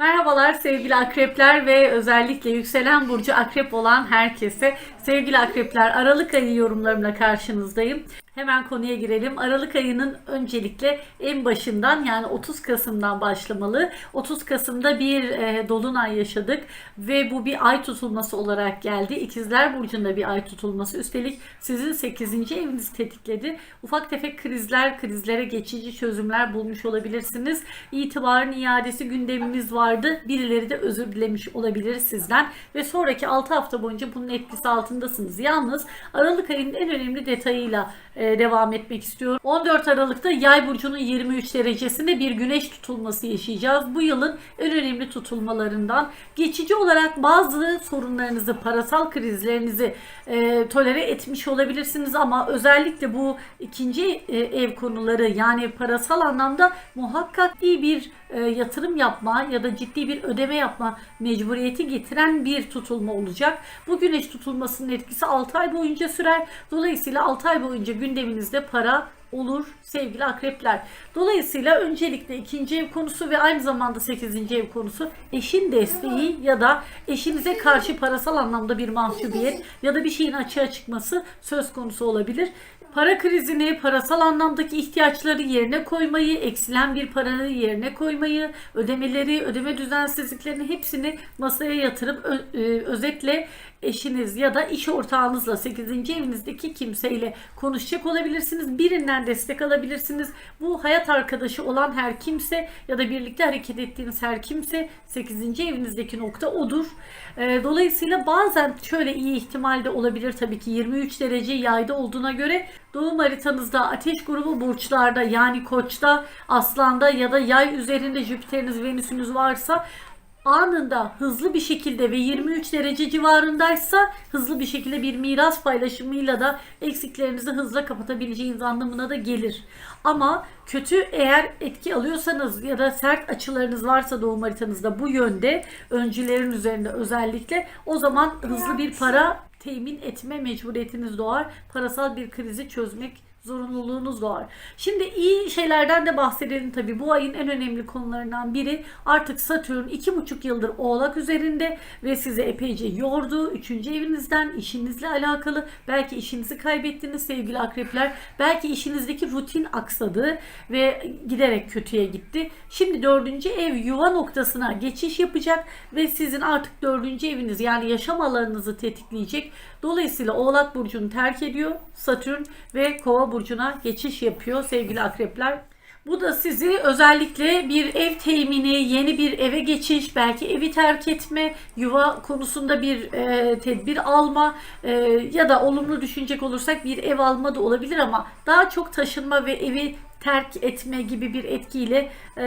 Merhabalar sevgili akrepler ve özellikle yükselen burcu akrep olan herkese. Sevgili akrepler Aralık ayı yorumlarımla karşınızdayım. Hemen konuya girelim. Aralık ayının öncelikle en başından yani 30 Kasım'dan başlamalı. 30 Kasım'da bir e, dolunay yaşadık ve bu bir ay tutulması olarak geldi. İkizler Burcu'nda bir ay tutulması. Üstelik sizin 8. evinizi tetikledi. Ufak tefek krizler, krizlere geçici çözümler bulmuş olabilirsiniz. İtibarın iadesi gündemimiz vardı. Birileri de özür dilemiş olabilir sizden. Ve sonraki 6 hafta boyunca bunun etkisi altındasınız. Yalnız Aralık ayının en önemli detayıyla e, devam etmek istiyorum. 14 Aralık'ta Yay burcunun 23 derecesinde bir güneş tutulması yaşayacağız. Bu yılın en önemli tutulmalarından geçici olarak bazı sorunlarınızı, parasal krizlerinizi e, tolere etmiş olabilirsiniz ama özellikle bu ikinci e, ev konuları yani parasal anlamda muhakkak iyi bir e, yatırım yapma ya da ciddi bir ödeme yapma mecburiyeti getiren bir tutulma olacak. Bu güneş tutulmasının etkisi 6 ay boyunca sürer. Dolayısıyla 6 ay boyunca gündeminizde para olur sevgili akrepler. Dolayısıyla öncelikle ikinci ev konusu ve aynı zamanda sekizinci ev konusu eşin desteği ya da eşinize karşı parasal anlamda bir mahcubiyet ya da bir şeyin açığa çıkması söz konusu olabilir. Para krizini, parasal anlamdaki ihtiyaçları yerine koymayı, eksilen bir parayı yerine koymayı, ödemeleri, ödeme düzensizliklerini hepsini masaya yatırıp e, özetle eşiniz ya da iş ortağınızla 8. evinizdeki kimseyle konuşacak olabilirsiniz. Birinden destek alabilirsiniz. Bu hayat arkadaşı olan her kimse ya da birlikte hareket ettiğiniz her kimse 8. evinizdeki nokta odur. Ee, Dolayısıyla bazen şöyle iyi ihtimalde olabilir tabii ki 23 derece yayda olduğuna göre doğum haritanızda ateş grubu burçlarda yani koçta, aslanda ya da yay üzerinde Jüpiter'iniz, Venüs'ünüz varsa anında hızlı bir şekilde ve 23 derece civarındaysa hızlı bir şekilde bir miras paylaşımıyla da eksiklerinizi hızla kapatabileceğiniz anlamına da gelir. Ama kötü eğer etki alıyorsanız ya da sert açılarınız varsa doğum haritanızda bu yönde öncülerin üzerinde özellikle o zaman hızlı bir para temin etme mecburiyetiniz doğar. Parasal bir krizi çözmek zorunluluğunuz var. Şimdi iyi şeylerden de bahsedelim tabii. Bu ayın en önemli konularından biri artık Satürn iki buçuk yıldır Oğlak üzerinde ve sizi epeyce yordu. Üçüncü evinizden işinizle alakalı belki işinizi kaybettiniz sevgili akrepler. Belki işinizdeki rutin aksadı ve giderek kötüye gitti. Şimdi dördüncü ev yuva noktasına geçiş yapacak ve sizin artık dördüncü eviniz yani yaşam alanınızı tetikleyecek. Dolayısıyla Oğlak Burcu'nu terk ediyor Satürn ve Kova Burcu'na geçiş yapıyor sevgili akrepler. Bu da sizi özellikle bir ev temini, yeni bir eve geçiş, belki evi terk etme, yuva konusunda bir e, tedbir alma e, ya da olumlu düşünecek olursak bir ev alma da olabilir ama daha çok taşınma ve evi terk etme gibi bir etkiyle e,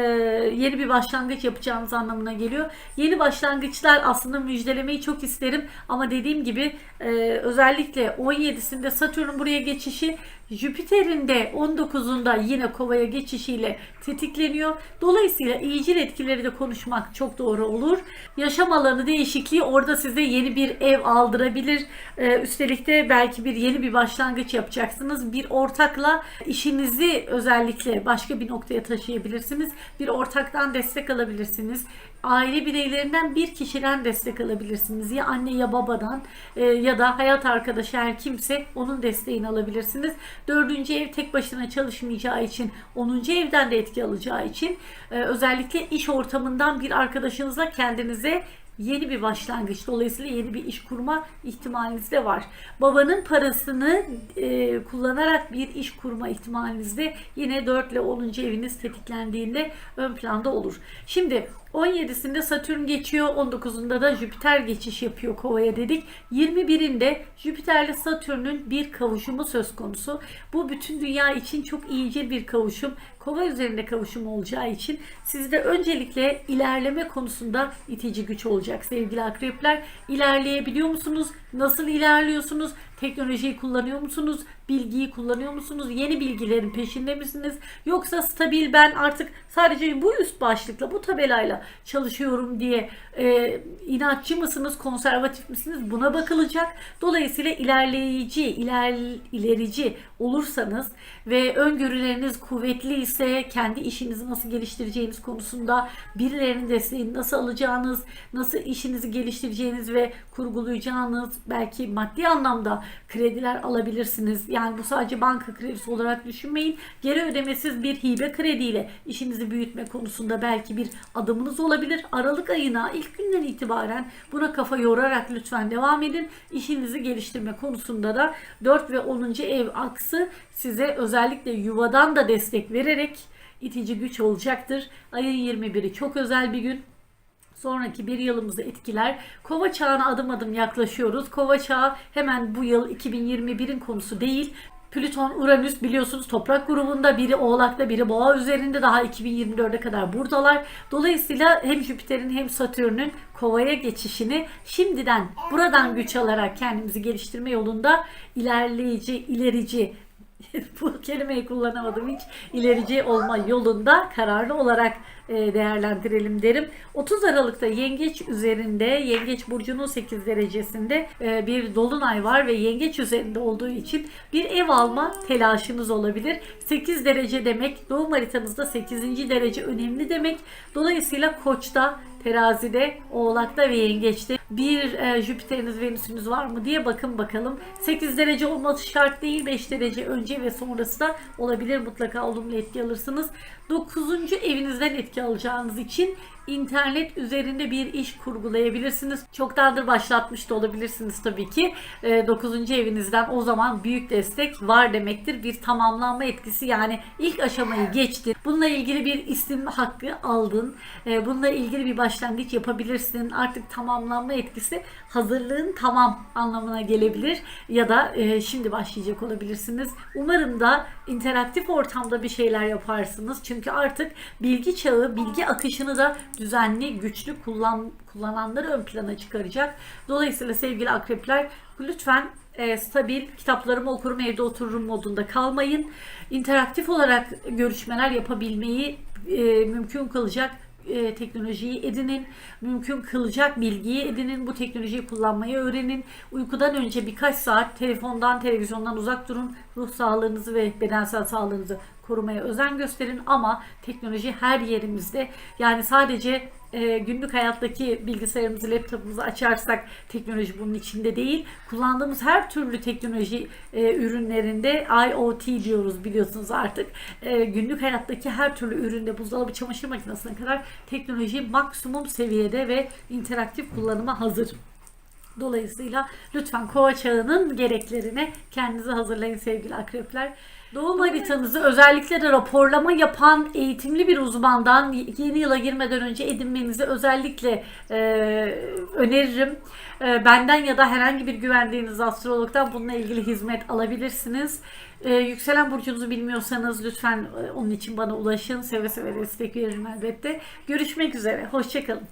yeni bir başlangıç yapacağınız anlamına geliyor. Yeni başlangıçlar aslında müjdelemeyi çok isterim ama dediğim gibi e, özellikle 17'sinde Satürn'ün buraya geçişi Jüpiter'in de 19'unda yine Kova'ya geçişiyle tetikleniyor. Dolayısıyla iyicil etkileri de konuşmak çok doğru olur. Yaşam alanı değişikliği orada size yeni bir ev aldırabilir. Ee, üstelik de belki bir yeni bir başlangıç yapacaksınız. Bir ortakla işinizi özellikle başka bir noktaya taşıyabilirsiniz. Bir ortaktan destek alabilirsiniz. Aile bireylerinden bir kişiden destek alabilirsiniz. Ya anne ya babadan e, ya da hayat arkadaşı her kimse onun desteğini alabilirsiniz. Dördüncü ev tek başına çalışmayacağı için 10. evden de etki alacağı için e, özellikle iş ortamından bir arkadaşınızla kendinize yeni bir başlangıç. Dolayısıyla yeni bir iş kurma ihtimaliniz de var. Babanın parasını e, kullanarak bir iş kurma ihtimaliniz de yine 4 ile 10. eviniz tetiklendiğinde ön planda olur. Şimdi 17'sinde Satürn geçiyor. 19'unda da Jüpiter geçiş yapıyor Kova'ya dedik. 21'inde Jüpiter ile Satürn'ün bir kavuşumu söz konusu. Bu bütün dünya için çok iyice bir kavuşum. Kova üzerinde kavuşum olacağı için sizde öncelikle ilerleme konusunda itici güç olacak sevgili akrepler. İlerleyebiliyor musunuz? Nasıl ilerliyorsunuz? Teknolojiyi kullanıyor musunuz? Bilgiyi kullanıyor musunuz? Yeni bilgilerin peşinde misiniz? Yoksa stabil ben artık sadece bu üst başlıkla, bu tabelayla çalışıyorum diye e, inatçı mısınız, konservatif misiniz? Buna bakılacak. Dolayısıyla ilerleyici, iler, ilerici olursanız ve öngörüleriniz kuvvetli ise kendi işinizi nasıl geliştireceğiniz konusunda birilerinin desteğini nasıl alacağınız, nasıl işinizi geliştireceğiniz ve kurgulayacağınız belki maddi anlamda krediler alabilirsiniz. Yani bu sadece banka kredisi olarak düşünmeyin. Geri ödemesiz bir hibe krediyle işinizi büyütme konusunda belki bir adımınız olabilir. Aralık ayına ilk günden itibaren buna kafa yorarak lütfen devam edin. İşinizi geliştirme konusunda da 4 ve 10. ev aksı size özellikle yuvadan da destek vererek itici güç olacaktır. Ayın 21'i çok özel bir gün sonraki bir yılımızı etkiler. Kova çağına adım adım yaklaşıyoruz. Kova çağı hemen bu yıl 2021'in konusu değil. Plüton, Uranüs biliyorsunuz toprak grubunda biri Oğlak'ta biri Boğa üzerinde daha 2024'e kadar buradalar. Dolayısıyla hem Jüpiter'in hem Satürn'ün Kova'ya geçişini şimdiden buradan güç alarak kendimizi geliştirme yolunda ilerleyici, ilerici bu kelimeyi kullanamadım hiç ilerici olma yolunda kararlı olarak e, değerlendirelim derim. 30 Aralık'ta Yengeç üzerinde Yengeç burcunun 8 derecesinde e, bir dolunay var ve Yengeç üzerinde olduğu için bir ev alma telaşınız olabilir. 8 derece demek doğum haritanızda 8. derece önemli demek. Dolayısıyla Koç'ta Terazide, Oğlak'ta ve Yengeç'te bir e, Jüpiter'iniz, Venüs'ünüz var mı diye bakın bakalım. 8 derece olması şart değil. 5 derece önce ve sonrası da olabilir. Mutlaka olumlu etki alırsınız. 9. evinizden etki alacağınız için internet üzerinde bir iş kurgulayabilirsiniz. Çoktandır başlatmış da olabilirsiniz tabii ki. 9. evinizden o zaman büyük destek var demektir. Bir tamamlanma etkisi yani ilk aşamayı geçtin. Bununla ilgili bir isim hakkı aldın. E, Bununla ilgili bir başlangıç yapabilirsin. Artık tamamlanma etkisi hazırlığın tamam anlamına gelebilir ya da e, şimdi başlayacak olabilirsiniz. Umarım da interaktif ortamda bir şeyler yaparsınız. Çünkü artık bilgi çağı, bilgi akışını da düzenli, güçlü kullan, kullananları ön plana çıkaracak. Dolayısıyla sevgili akrepler lütfen e, stabil kitaplarımı okurum evde otururum modunda kalmayın. İnteraktif olarak görüşmeler yapabilmeyi e, mümkün kılacak e, teknolojiyi edinin, mümkün kılacak bilgiyi edinin, bu teknolojiyi kullanmayı öğrenin. Uykudan önce birkaç saat telefondan, televizyondan uzak durun. Ruh sağlığınızı ve bedensel sağlığınızı korumaya özen gösterin ama teknoloji her yerimizde. Yani sadece e, günlük hayattaki bilgisayarımızı, laptopumuzu açarsak teknoloji bunun içinde değil. Kullandığımız her türlü teknoloji e, ürünlerinde IoT diyoruz biliyorsunuz artık. E, günlük hayattaki her türlü üründe buzdolabı, çamaşır makinesine kadar teknoloji maksimum seviyede ve interaktif kullanıma hazır. Dolayısıyla lütfen kova çağının gereklerine kendinizi hazırlayın sevgili akrepler. Doğum haritanızı özellikle de raporlama yapan eğitimli bir uzmandan yeni yıla girmeden önce edinmenizi özellikle e, öneririm. E, benden ya da herhangi bir güvendiğiniz astrologdan bununla ilgili hizmet alabilirsiniz. E, yükselen burcunuzu bilmiyorsanız lütfen e, onun için bana ulaşın. Seve seve destek veririm elbette. Görüşmek üzere. Hoşçakalın.